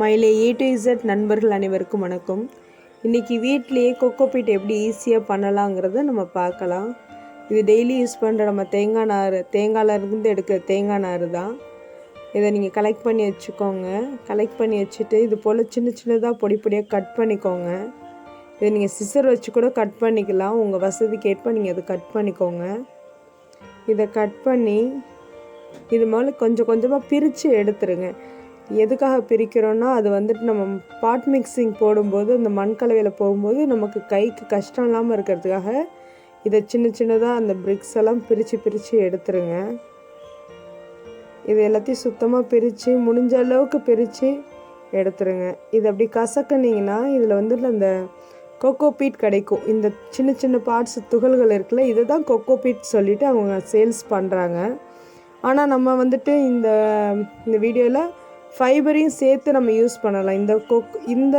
மயிலே A to Z நண்பர்கள் அனைவருக்கும் வணக்கம். இன்றைக்கி வீட்லேயே கொக்கோபீட் எப்படி ஈஸியாக பண்ணலாங்கிறத நம்ம பார்க்கலாம். இது டெய்லி யூஸ் பண்ணுற நம்ம தேங்காய் நார் தேங்காயிலிருந்து எடுக்கிற தேங்காய் நார் தான். இதை நீங்கள் கலெக்ட் பண்ணி வச்சுக்கோங்க. கலெக்ட் பண்ணி வச்சுட்டு இது போல் சின்ன சின்னதாக பொடி பொடியாக கட் பண்ணிக்கோங்க. இதை நீங்கள் சிசர் வச்சு கூட கட் பண்ணிக்கலாம். உங்கள் வசதிக்கு ஏற்ப நீங்கள் அதை கட் பண்ணிக்கோங்க. இதை கட் பண்ணி இது மேலே கொஞ்சம் கொஞ்சமாக பிரித்து எடுத்துருங்க. எதுக்காக பிரிக்கிறோன்னா அது வந்துட்டு நம்ம பாட் மிக்சிங் போடும்போது அந்த மண் கலவையில் போகும்போது நமக்கு கைக்கு கஷ்டம் இல்லாமல் இருக்கிறதுக்காக இதை சின்ன சின்னதாக அந்த பிரிக்ஸ் எல்லாம் பிரித்து பிரித்து எடுத்துருங்க. இது எல்லாத்தையும் சுத்தமாக பிரித்து முடிஞ்ச அளவுக்கு பிரித்து எடுத்துருங்க. இது அப்படி கசக்குனிங்கன்னா இதில் வந்துட்டு அந்த கொக்கோ பீட் கிடைக்கும். இந்த சின்ன சின்ன பார்ட்ஸ் துகள்கள் இருக்குல்ல இதை தான் கொக்கோ பீட் சொல்லிவிட்டு அவங்க சேல்ஸ் பண்ணுறாங்க ஆனால் நம்ம வந்துட்டு இந்த இந்த வீடியோவில் ஃபைபரையும் சேர்த்து நம்ம யூஸ் பண்ணலாம். இந்த கொக் இந்த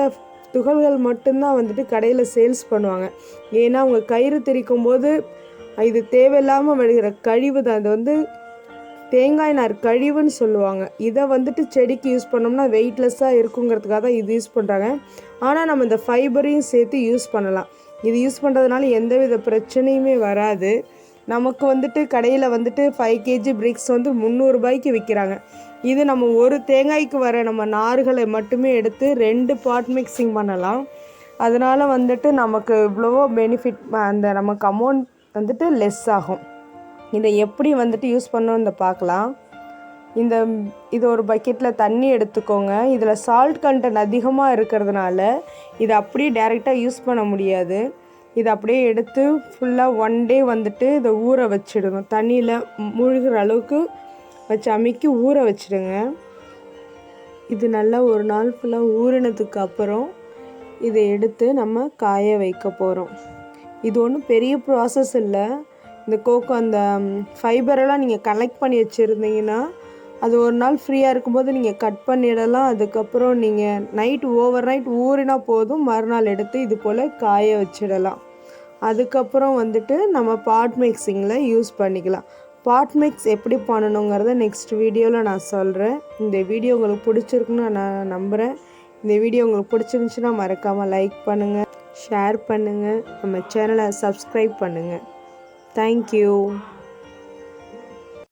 துகள்கள் மட்டும்தான் வந்துட்டு கடையில் சேல்ஸ் பண்ணுவாங்க. ஏன்னா அவங்க கயிறு திரிக்கும் போது இது தேவையில்லாமல் வழிகிற கழிவு தான். அது வந்து தேங்காய் நார் கழிவுன்னு சொல்லுவாங்க. இதை வந்துட்டு செடிக்கு யூஸ் பண்ணோம்னா வெயிட்லெஸ்ஸாக இருக்குங்கிறதுக்காக தான் இது யூஸ் பண்ணுறாங்க ஆனால் நம்ம இந்த ஃபைபரையும் சேர்த்து யூஸ் பண்ணலாம். இது யூஸ் பண்ணுறதுனால எந்தவித பிரச்சனையுமே வராது. நமக்கு வந்துட்டு கடையில் வந்துட்டு ஃபைவ் கேஜி பிரிக்ஸ் வந்து முந்நூறுபாய்க்கு விற்கிறாங்க இது நம்ம ஒரு தேங்காய்க்கு வர நம்ம நார்களை மட்டுமே எடுத்து ரெண்டு பாட் மிக்சிங் பண்ணலாம். அதனால் வந்துட்டு நமக்கு இவ்வளவோ பெனிஃபிட் அந்த நமக்கு அமௌண்ட் வந்துட்டு லெஸ் ஆகும். இதை எப்படி வந்துட்டு யூஸ் பண்ணோம் இந்த பார்க்கலாம். இந்த இது ஒரு பக்கெட்டில் தண்ணி எடுத்துக்கோங்க. இதில் சால்ட் கண்டென்ட் அதிகமாக இருக்கிறதுனால இதை அப்படியே டேரெக்டாக யூஸ் பண்ண முடியாது. இதை அப்படியே எடுத்து ஃபுல்லாக ஒன் டே வந்துட்டு இதை ஊற வச்சிடணும் தண்ணியில் முழுகிற அளவுக்கு வச்சு அமைக்கி ஊற வச்சிடுங்க. இது நல்லா ஒரு நாள் ஃபுல்லாக ஊறினதுக்கு அப்புறம் இதை எடுத்து நம்ம காய வைக்க போகிறோம் இது ஒன்றும் பெரிய ப்ராசஸ் இல்லை. இந்த கோகோ அந்த ஃபைபரெல்லாம் நீங்கள் கலெக்ட் பண்ணி வச்சுருந்தீங்கன்னா அது ஒரு நாள் ஃப்ரீயாக இருக்கும்போது நீங்கள் கட் பண்ணிடலாம். அதுக்கப்புறம் நீங்கள் நைட் ஓவர் நைட் ஊறினா போதும். மறுநாள் எடுத்து இது போல் காய வச்சிடலாம். அதுக்கப்புறம் வந்துட்டு நம்ம பாட் மிக்சிங்கில் யூஸ் பண்ணிக்கலாம். பாட் மிக்ஸ் எப்படி பண்ணணுங்கிறத நெக்ஸ்ட் வீடியோவில் நான் சொல்கிறேன் இந்த வீடியோ உங்களுக்கு பிடிச்சிருக்குன்னு நான் நம்புகிறேன் இந்த வீடியோ உங்களுக்கு பிடிச்சிருந்துச்சுன்னா மறக்காமல் லைக் பண்ணுங்கள் ஷேர் பண்ணுங்கள் நம்ம சேனலை சப்ஸ்கிரைப் பண்ணுங்கள் தேங்க்யூ